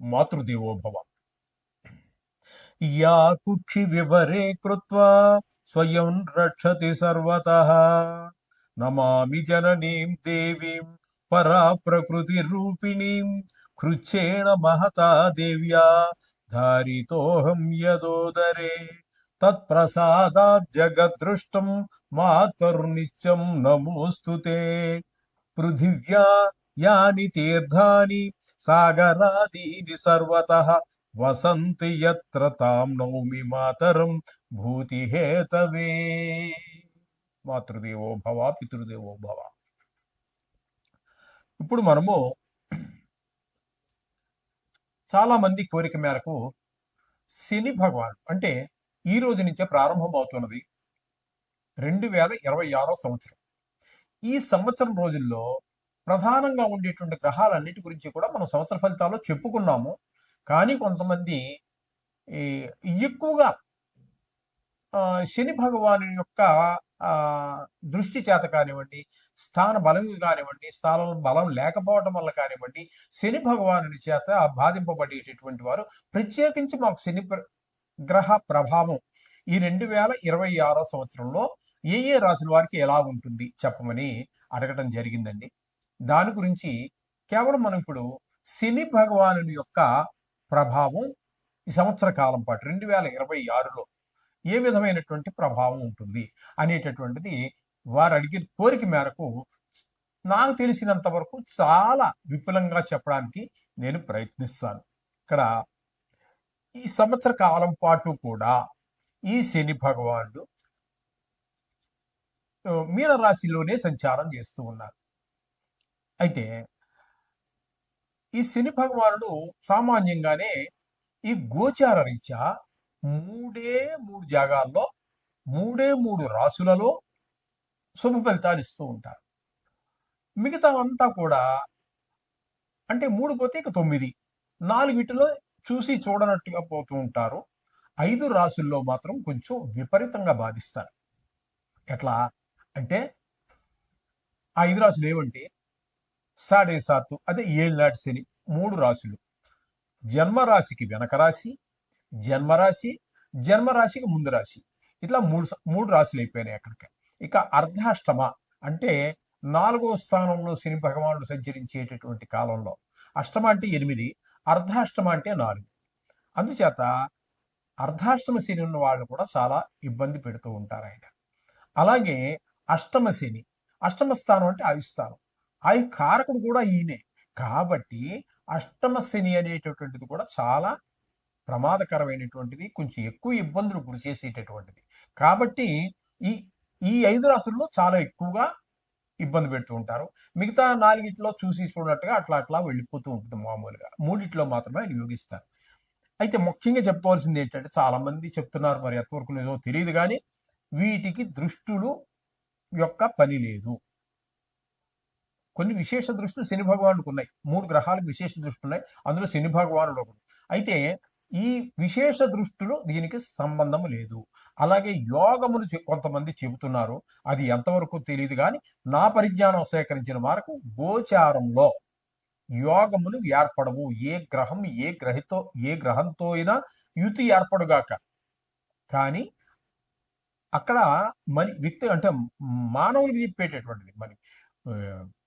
मातृदेवो भव या कुक्षि विवरे कृत्वा स्वयं रक्षति सर्वतः। नमामि जननीं देवीं परा प्रकृति रूपिणीं कृच्छेण महता देव्या धारितोऽहं यदोदरे। तत्प्रसादात् जगद्दृष्टं मातर्नित्यं नमोऽस्तु ते। पृथिव्या యాని తీర్థాని సాగరాదీని సర్వత వసంతి యత్ర తాం నౌమి మాతరం భూతిహేతవే మాతృదేవో భవ పితృదేవో భవ ఇప్పుడు మనము చాలా మంది కోరిక మేరకు శని భగవాన్ అంటే ఈ రోజు నుంచే ప్రారంభం అవుతున్నది రెండు వేల ఇరవై ఆరో సంవత్సరం. ఈ సంవత్సరం రోజుల్లో ప్రధానంగా ఉండేటువంటి గ్రహాలన్నిటి గురించి కూడా మనం సంవత్సర ఫలితాల్లో చెప్పుకున్నాము. కానీ కొంతమంది ఈ, ఎక్కువగా శని భగవాను యొక్క దృష్టి చేత కానివ్వండి స్థాన బలం కానివ్వండి స్థానం బలం లేకపోవడం వల్ల కానివ్వండి శని భగవానుడి చేత బాధింపబడేటటువంటి వారు ప్రత్యేకించి మాకు శని గ్రహ ప్రభావం ఈ రెండు వేల ఇరవై ఆరో సంవత్సరంలో ఏ ఏ రాశుల వారికి ఎలా ఉంటుంది చెప్పమని అడగటం జరిగిందండి. దాని గురించి కేవలం మనం ఇప్పుడు శని భగవానుని యొక్క ప్రభావం ఈ సంవత్సర కాలం పాటు రెండు వేల ఇరవై ఆరులో ఏ విధమైనటువంటి ప్రభావం ఉంటుంది అనేటటువంటిది వారు అడిగిన కోరిక మేరకు నాకు తెలిసినంత వరకు చాలా విపులంగా చెప్పడానికి నేను ప్రయత్నిస్తాను. ఇక్కడ ఈ సంవత్సర కాలం పాటు కూడా ఈ శని భగవానుడు మీన రాశిలోనే సంచారం చేస్తూ ఉన్నారు. అయితే ఈ శని భగవానుడు సామాన్యంగానే ఈ గోచార రీత్యా మూడే మూడు జాగాల్లో మూడే మూడు రాసులలో శుభ ఫలితాలు ఇస్తూ ఉంటారు. మిగతా అంతా కూడా అంటే మూడు పోతే ఇక తొమ్మిది. నాలుగిటిలో చూసి చూడనట్టుగా పోతూ ఉంటారు. ఐదు రాసుల్లో మాత్రం కొంచెం విపరీతంగా బాధిస్తారు. ఎట్లా అంటే ఆ ఐదు రాసులు ఏమంటే సాడే సాత్తు. అదే ఏళ్ళనాటి శని. మూడు రాశులు. జన్మరాశికి వెనక రాశి జన్మరాశి జన్మరాశికి ముందు రాశి. ఇట్లా మూడు మూడు రాశులు అయిపోయినాయి అక్కడికి. ఇక అర్ధాష్టమ అంటే నాలుగో స్థానంలో శని భగవానుడు సంచరించేటటువంటి కాలంలో. అష్టమ అంటే ఎనిమిది అర్ధాష్టమ అంటే నాలుగు. అందుచేత అర్ధాష్టమ శని ఉన్న వాళ్ళు కూడా చాలా ఇబ్బంది పెడుతూ ఉంటారు ఆయన. అలాగే అష్టమ శని. అష్టమ స్థానం అంటే ఆయుస్థానం ఆ కారకుడు కూడా ఈయనే. కాబట్టి అష్టమ శని అనేటటువంటిది కూడా చాలా ప్రమాదకరమైనటువంటిది కొంచెం ఎక్కువ ఇబ్బందులు గురి చేసేటటువంటిది. కాబట్టి ఈ ఈ ఐదు రాసుల్లో చాలా ఎక్కువగా ఇబ్బంది పెడుతూ ఉంటారు. మిగతా నాలుగిట్లో చూసి చూడట్టుగా అట్లా అట్లా వెళ్ళిపోతూ ఉంటుంది మామూలుగా. మూడిట్లో మాత్రమే వినియోగిస్తారు. అయితే ముఖ్యంగా చెప్పవలసింది ఏంటంటే చాలామంది చెప్తున్నారు మరి ఎంతవరకు నిజమో తెలియదు కానీ వీటికి దృష్టులు యొక్క పని లేదు. కొన్ని విశేష దృష్టిలు శని భగవానుడికి ఉన్నాయి. మూడు గ్రహాలకు విశేష దృష్టి ఉన్నాయి. అందులో శని భగవానుడు ఒకడు. అయితే ఈ విశేష దృష్టిలో దీనికి సంబంధం లేదు. అలాగే యోగమును చె- కొంతమంది చెబుతున్నారు. అది ఎంతవరకు తెలియదు కానీ నా పరిజ్ఞానం సేకరించిన మేరకు గోచారంలో యోగములు ఏర్పడవు. ఏ గ్రహం ఏ గ్రహితో ఏ గ్రహంతో అయినా యుతి ఏర్పడుగాక. కానీ అక్కడ మరి వ్యక్తి అంటే మానవులకు చెప్పేటటువంటిది. మరి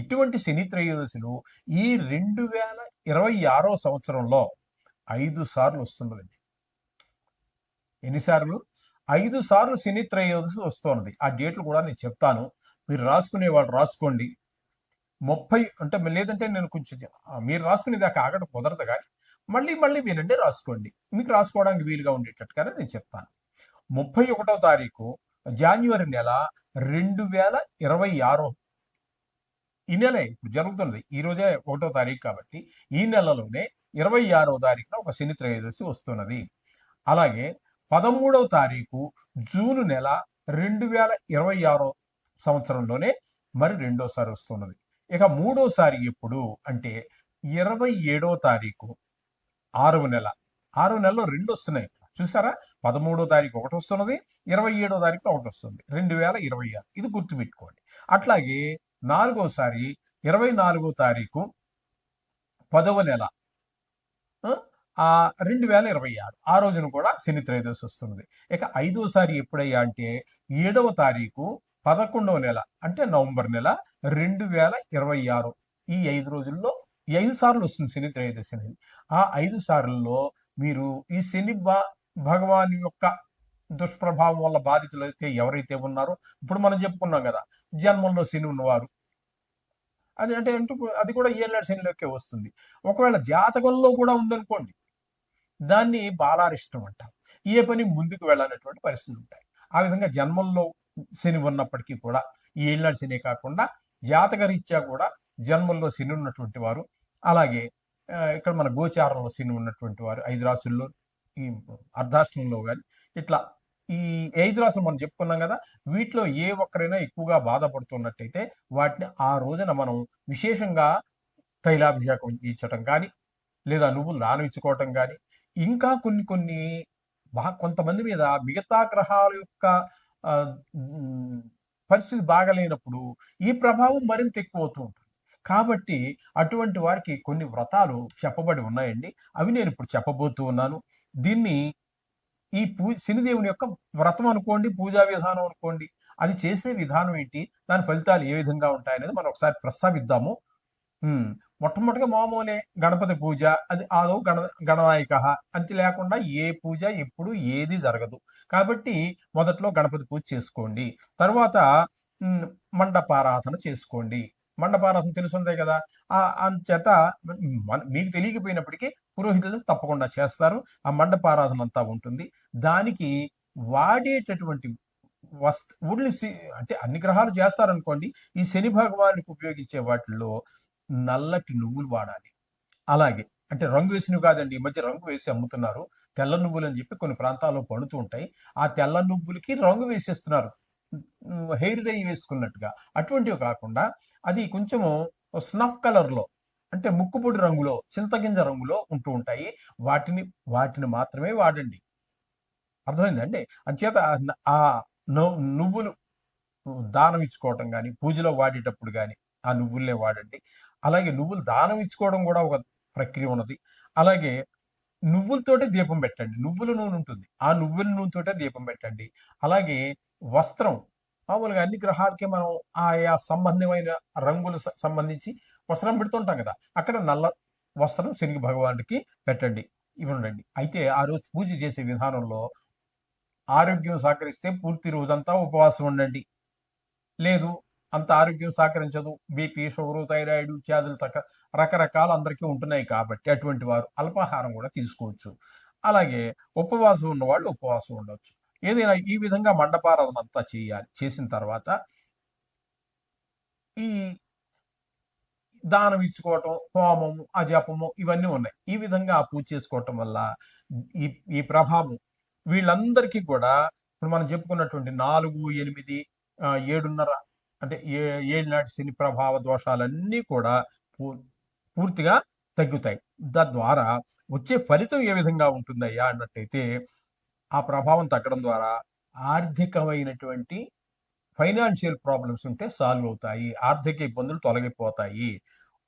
ఇటువంటి శని త్రయోదశులు ఈ రెండు వేల ఇరవై ఆరో సంవత్సరంలో ఐదు సార్లు వస్తున్నదండి ఎన్నిసార్లు ఐదు సార్లు శని త్రయోదశి వస్తున్నది ఆ డేట్లు కూడా నేను చెప్తాను. మీరు రాసుకునే వాళ్ళు రాసుకోండి. ముప్పై అంటే లేదంటే నేను కొంచెం మీరు రాసుకునే దాకా ఆగడం కుదరదు కానీ మళ్ళీ మళ్ళీ వినండి రాసుకోండి. మీకు రాసుకోవడానికి వీలుగా ఉండేటట్టుగానే నేను చెప్తాను. ముప్పై ఒకటో తారీఖు జాన్యువరి నెల రెండు వేల ఇరవై ఆరో ఈ నెల ఇప్పుడు జరుగుతున్నది. ఈ రోజే ఒకటో తారీఖు కాబట్టి ఈ నెలలోనే ఇరవై ఆరో తారీఖున ఒక శని త్రయోదశి వస్తున్నది. అలాగే పదమూడవ తారీఖు జూన్ నెల రెండు వేల ఇరవై ఆరో సంవత్సరంలోనే మరి రెండోసారి వస్తున్నది. ఇక మూడోసారి ఎప్పుడు అంటే ఇరవై ఏడో తారీఖు ఆరవ నెల. ఆరవ నెలలో రెండు వస్తున్నాయి. చూసారా? పదమూడో తారీఖు ఒకటి వస్తున్నది ఇరవై ఏడో తారీఖు ఒకటి వస్తుంది. రెండు వేల ఇరవై ఆరు. ఇది గుర్తుపెట్టుకోండి. అట్లాగే నాలుగోసారి ఇరవై నాలుగో తారీఖు పదవ నెల. ఆ, రెండు వేల ఇరవై ఆరు. ఆ రోజున కూడా శని త్రయోదశి వస్తుంది. ఇక ఐదోసారి ఎప్పుడయ్యా అంటే ఏడవ తారీఖు పదకొండవ నెల అంటే నవంబర్ నెల రెండు వేల ఇరవై ఆరు. ఈ ఐదు రోజుల్లో ఐదు సార్లు వస్తుంది శని త్రయోదశి అనేది. ఆ ఐదు సార్లలో మీరు ఈ శని భగవాన్ యొక్క దుష్ప్రభావం వల్ల బాధితులు అయితే ఎవరైతే ఉన్నారో ఇప్పుడు మనం చెప్పుకున్నాం కదా జన్మంలో శని ఉన్నవారు. అది అంటే అంటూ అది కూడా ఏళ్ళ శనిలోకే వస్తుంది. ఒకవేళ జాతకంలో కూడా ఉందనుకోండి దాన్ని బాలారిష్టం అంటారు ఏ పని ముందుకు వెళ్ళాలనేటువంటి పరిస్థితులు ఉంటాయి. ఆ విధంగా జన్మంలో శని ఉన్నప్పటికీ కూడా ఈ ఏళ్ళ శని కాకుండా జాతక రీత్యా కూడా జన్మల్లో శని ఉన్నటువంటి వారు అలాగే ఇక్కడ మన గోచారంలో శని ఉన్నటువంటి వారు ఐదు రాసుల్లో ఈ అర్ధాష్టంలో కానీ ఇట్లా ఈ ఐదు రాసులు మనం చెప్పుకున్నాం కదా వీటిలో ఏ ఒక్కరైనా ఎక్కువగా బాధపడుతున్నట్టయితే వాటిని ఆ రోజున మనం విశేషంగా తైలాభిషేకం ఇచ్చటం కానీ లేదా నువ్వులు దానం కానీ ఇంకా కొన్ని కొన్ని బా కొంతమంది మీద మిగతా గ్రహాల యొక్క పరిస్థితి బాగలేనప్పుడు ఈ ప్రభావం మరింత ఎక్కువ అవుతూ ఉంటుంది. కాబట్టి అటువంటి వారికి కొన్ని వ్రతాలు చెప్పబడి ఉన్నాయండి. అవి నేను ఇప్పుడు చెప్పబోతూ ఉన్నాను. దీన్ని ఈ పూ శనిదేవుని యొక్క వ్రతం అనుకోండి పూజా విధానం అనుకోండి అది చేసే విధానం ఏంటి? దాని ఫలితాలు ఏ విధంగా ఉంటాయనేది మనం ఒకసారి ప్రస్తావిద్దాము. మొట్టమొదటిగా మామూలే గణపతి పూజ అది ఆదో గణ గణనాయక అంతే లేకుండా ఏ పూజ ఎప్పుడు ఏది జరగదు. కాబట్టి మొదట్లో గణపతి పూజ చేసుకోండి. తర్వాత మండపారాధన చేసుకోండి. మండపారాధన తెలుసుందే కదా. ఆ అంచేత మీకు తెలియకపోయినప్పటికీ పురోహితులు తప్పకుండా చేస్తారు. ఆ మండపారాధన అంతా ఉంటుంది. దానికి వాడేటటువంటి వస్త ఊళ్ళి అంటే అన్ని గ్రహాలు చేస్తారనుకోండి ఈ శని భగవానికి ఉపయోగించే వాటిల్లో నల్లటి నువ్వులు వాడాలి. అలాగే అంటే రంగు వేసినవి కాదండి ఈ మధ్య రంగు వేసి అమ్ముతున్నారు. తెల్ల నువ్వులు అని చెప్పి కొన్ని ప్రాంతాల్లో పడుతూ ఉంటాయి. ఆ తెల్ల నువ్వులకి రంగు వేసేస్తున్నారు. హెయిర్ డై వేసుకున్నట్టుగా. అటువంటివి కాకుండా అది కొంచెము స్నఫ్ కలర్లో అంటే ముక్కుపొడి రంగులో చింతగింజ రంగులో ఉంటూ ఉంటాయి. వాటిని వాటిని మాత్రమే వాడండి. అర్థమైందండి అంచేత ఆ- ఆ నువ్వులు దానం ఇచ్చుకోవటం కానీ పూజలో వాడేటప్పుడు కానీ ఆ నువ్వులనే వాడండి. అలాగే నువ్వులు దానం ఇచ్చుకోవడం కూడా ఒక ప్రక్రియ ఉన్నది. అలాగే నువ్వులతోటే దీపం పెట్టండి. నువ్వుల నూనె ఉంటుంది. ఆ నువ్వుల నూనెతోటే దీపం పెట్టండి. అలాగే వస్త్రం మామూలుగా అన్ని గ్రహాలకి మనం ఆయా సంబంధమైన రంగులు సంబంధించి వస్త్రం పెడుతుంటాం కదా. అక్కడ నల్ల వస్త్రం శని భగవానుడికి పెట్టండి. ఇవ్వండి అయితే ఆ రోజు పూజ చేసే విధానంలో ఆరోగ్యం సహకరిస్తే పూర్తి రోజంతా ఉపవాసం ఉండండి. లేదు అంత ఆరోగ్యం సహకరించదు. బీపీ షుగరు థైరాయిడ్ వ్యాధులు తక రకరకాల అందరికీ ఉంటున్నాయి కాబట్టి అటువంటి వారు అల్పాహారం కూడా తీసుకోవచ్చు. అలాగే ఉపవాసం ఉన్నవాళ్ళు ఉపవాసం ఉండవచ్చు ఏదైనా ఈ విధంగా మండపారాధన అంతా చేయాలి చేసిన తర్వాత ఈ దానం ఇచ్చుకోవటం హోమము అజపము ఇవన్నీ ఉన్నాయి. ఈ విధంగా ఆ పూజ చేసుకోవటం వల్ల ఈ ఈ ప్రభావం వీళ్ళందరికీ కూడా ఇప్పుడు మనం చెప్పుకున్నటువంటి నాలుగు ఎనిమిది ఏడున్నర అంటే ఏ ఏడు నాటి శని ప్రభావ దోషాలన్నీ కూడా పూ- పూర్తిగా తగ్గుతాయి. తద్వారా వచ్చే ఫలితం ఏ విధంగా ఉంటుందయ్యా అన్నట్టయితే ఆ ప్రభావం తగ్గడం ద్వారా ఆర్థికమైనటువంటి ఫైనాన్షియల్ ప్రాబ్లమ్స్ ఉంటే సాల్వ్ అవుతాయి ఆర్థిక ఇబ్బందులు తొలగిపోతాయి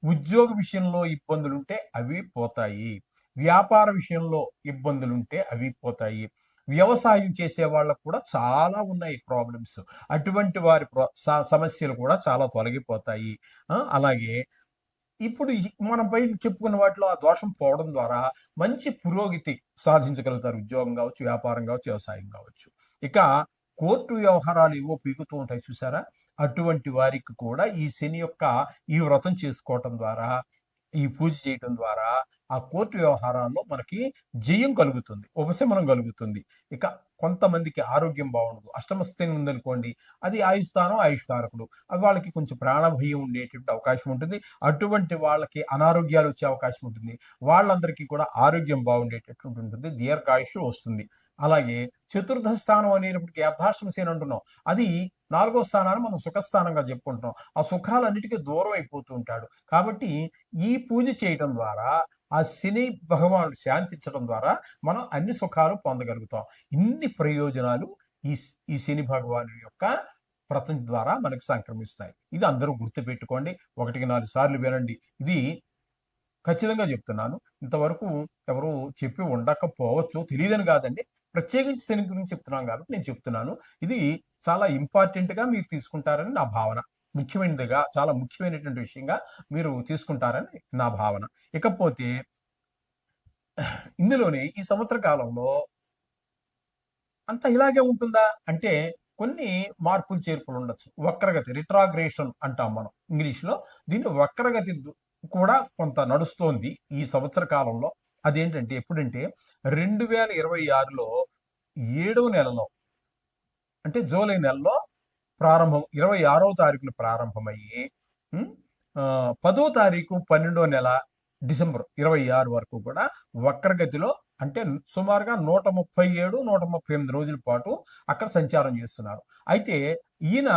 ఉద్యోగ విషయంలో ఇబ్బందులు ఉంటే అవి పోతాయి వ్యాపార విషయంలో ఇబ్బందులు ఉంటే అవి పోతాయి వ్యవసాయం చేసే వాళ్ళకు కూడా చాలా ఉన్నాయి ప్రాబ్లమ్స్ అటువంటి వారి ప్ర- సమస్యలు కూడా చాలా తొలగిపోతాయి. అలాగే ఇప్పుడు మనం పై చెప్పుకున్న వాటిలో ఆ దోషం పోవడం ద్వారా మంచి పురోగతి సాధించగలుగుతారు. ఉద్యోగం కావచ్చు వ్యాపారం కావచ్చు వ్యవసాయం కావచ్చు. ఇక కోర్టు వ్యవహారాలు ఏవో పీకుతూ ఉంటాయి చూసారా? అటువంటి వారికి కూడా ఈ శని యొక్క ఈ వ్రతం చేసుకోవటం ద్వారా ఈ పూజ చేయటం ద్వారా ఆ కోర్టు వ్యవహారాల్లో మనకి జయం కలుగుతుంది ఉపశమనం కలుగుతుంది. ఇక కొంతమందికి ఆరోగ్యం బాగుండదు అష్టమస్థితి ఉందనుకోండి అది ఆయుస్థానం ఆయుష్కారకుడు. అది వాళ్ళకి కొంచెం ప్రాణభయం ఉండేటువంటి అవకాశం ఉంటుంది. అటువంటి వాళ్ళకి అనారోగ్యాలు వచ్చే అవకాశం ఉంటుంది. వాళ్ళందరికీ కూడా ఆరోగ్యం బాగుండేటటువంటి ఉంటుంది. దీర్ఘాయుష్ వస్తుంది. అలాగే చతుర్థ స్థానం అనేటప్పటికి అర్ధాష్టమ శని అంటున్నాం. అది నాలుగో స్థానాన్ని మనం సుఖస్థానంగా చెప్పుకుంటున్నాం. ఆ సుఖాలన్నిటికీ దూరం అయిపోతూ ఉంటాడు. కాబట్టి ఈ పూజ చేయటం ద్వారా ఆ శని భగవానుడు శాంతించడం ద్వారా మనం అన్ని సుఖాలు పొందగలుగుతాం. ఇన్ని ప్రయోజనాలు ఈ ఈ శని భగవాను యొక్క వ్రతం ద్వారా మనకు సంక్రమిస్తాయి. ఇది అందరూ గుర్తుపెట్టుకోండి. ఒకటికి నాలుగు సార్లు వినండి. ఇది ఖచ్చితంగా చెప్తున్నాను. ఇంతవరకు ఎవరు చెప్పి ఉండకపోవచ్చు. తెలియదని కాదండి. ప్రత్యేకించి శని గురించి చెప్తున్నాం కాబట్టి నేను చెప్తున్నాను. ఇది చాలా ఇంపార్టెంట్గా మీరు తీసుకుంటారని నా భావన. ముఖ్యమైనదిగా చాలా ముఖ్యమైనటువంటి విషయంగా మీరు తీసుకుంటారని నా భావన. ఇకపోతే ఇందులోనే ఈ సంవత్సర కాలంలో అంత ఇలాగే ఉంటుందా? అంటే కొన్ని మార్పులు చేర్పులు ఉండొచ్చు వక్రగతి రిట్రాగ్రేషన్ అంటాం మనం ఇంగ్లీష్లో దీన్ని వక్రగతి కూడా కొంత నడుస్తోంది ఈ సంవత్సర కాలంలో. అదేంటంటే ఎప్పుడంటే రెండు వేల ఇరవై ఆరులో ఏడవ నెలలో అంటే జూలై నెలలో ప్రారంభం ఇరవై ఆరవ తారీఖున ప్రారంభమయ్యి ఆ, పదో తారీఖు పన్నెండో నెల డిసెంబర్ ఇరవై ఆరు వరకు కూడా వక్రగతిలో అంటే సుమారుగా నూట ముప్పై ఏడు నూట ముప్పై ఎనిమిది రోజుల పాటు అక్కడ సంచారం చేస్తున్నారు. అయితే ఈయన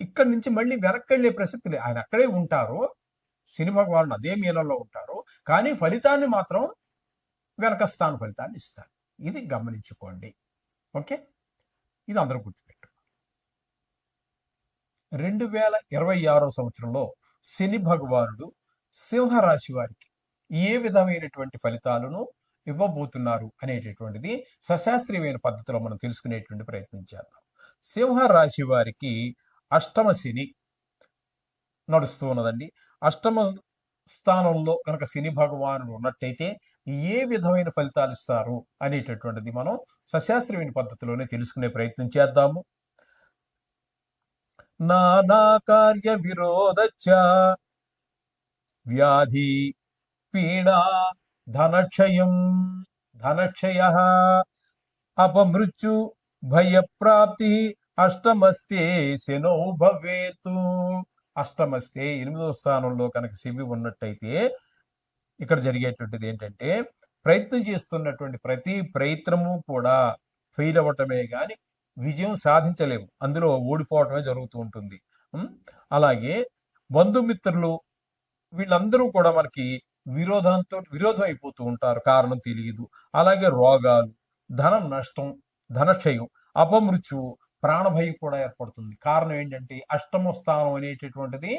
ఇక్కడి నుంచి మళ్ళీ వెనక్కి వెళ్ళే ప్రసక్తి లేదు. ఆయన అక్కడే ఉంటారు. శని వాళ్ళు అదే మీలలో ఉంటారు. కానీ ఫలితాన్ని మాత్రం వెనక స్థాన ఫలితాన్ని ఇస్తారు ఇది గమనించుకోండి. ఓకే? ఇది అందరూ గుర్తుపెట్టు రెండు వేల ఇరవై ఆరో సంవత్సరంలో శని భగవానుడు సింహరాశి వారికి ఏ విధమైనటువంటి ఫలితాలను ఇవ్వబోతున్నారు అనేటటువంటిది సశాస్త్రీయమైన పద్ధతిలో మనం తెలుసుకునేటువంటి ప్రయత్నం చేద్దాం. సింహరాశి వారికి అష్టమ శని నడుస్తూ ఉన్నదండి. అష్టమ స్థానంలో కనుక శని భగవానుడు ఉన్నట్టయితే ఏ విధమైన ఫలితాలు ఇస్తారు అనేటటువంటిది మనం సశాస్త్రీయమైన పద్ధతిలోనే తెలుసుకునే ప్రయత్నం చేద్దాము. నానా కార్య విరోధచ్చ వ్యాధి పీడా ధనక్షయం ధనక్షయ అపమృత్యు భయప్రాప్తి అష్టమస్తే శనో భవేతు అష్టమస్తే ఎనిమిదవ స్థానంలో కనుక శివి ఉన్నట్టయితే ఇక్కడ జరిగేటువంటిది ఏంటంటే ప్రయత్నం చేస్తున్నటువంటి ప్రతి ప్రయత్నము కూడా ఫెయిల్ అవ్వటమే కానీ విజయం సాధించలేము. అందులో ఓడిపోవటమే జరుగుతూ ఉంటుంది. అలాగే బంధుమిత్రులు వీళ్ళందరూ కూడా మనకి విరోధంతో విరోధం అయిపోతూ ఉంటారు. కారణం తెలియదు అలాగే రోగాలు ధన నష్టం ధనక్షయం అపమృత్యువు ప్రాణభయం కూడా ఏర్పడుతుంది. కారణం ఏంటంటే అష్టమ స్థానం అనేటటువంటిది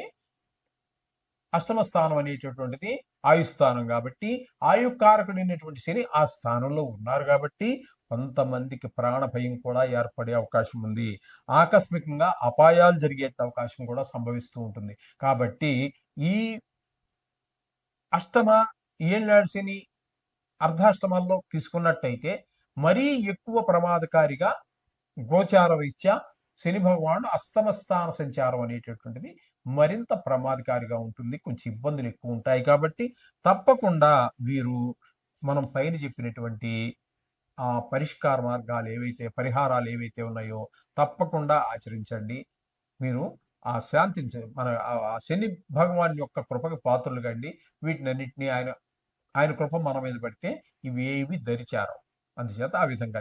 అష్టమ స్థానం అనేటటువంటిది ఆయుస్థానం కాబట్టి ఆయుకారకుడైనటువంటి శని ఆ స్థానంలో ఉన్నారు కాబట్టి కొంతమందికి ప్రాణ భయం కూడా ఏర్పడే అవకాశం ఉంది. ఆకస్మికంగా అపాయాలు జరిగే అవకాశం కూడా సంభవిస్తూ ఉంటుంది. కాబట్టి ఈ అష్టమ ఏళ్ళాడు శని అర్ధాష్టమాల్లో తీసుకున్నట్టయితే మరీ ఎక్కువ ప్రమాదకారిగా గోచార రీత్యా శని భగవానుడు అస్తమస్థాన సంచారం అనేటటువంటిది మరింత ప్రమాదకారిగా ఉంటుంది. కొంచెం ఇబ్బందులు ఎక్కువ ఉంటాయి కాబట్టి తప్పకుండా వీరు మనం పైన చెప్పినటువంటి ఆ పరిష్కార మార్గాలు ఏవైతే పరిహారాలు ఏవైతే ఉన్నాయో తప్పకుండా ఆచరించండి. మీరు ఆ శాంతించ మన ఆ శని భగవాన్ యొక్క కృపకు పాత్రలు కండి. వీటినన్నింటినీ ఆయన ఆయన కృప మన మీద పడితే ఇవి ఏవి దరిచారం అందుచేత ఆ విధంగా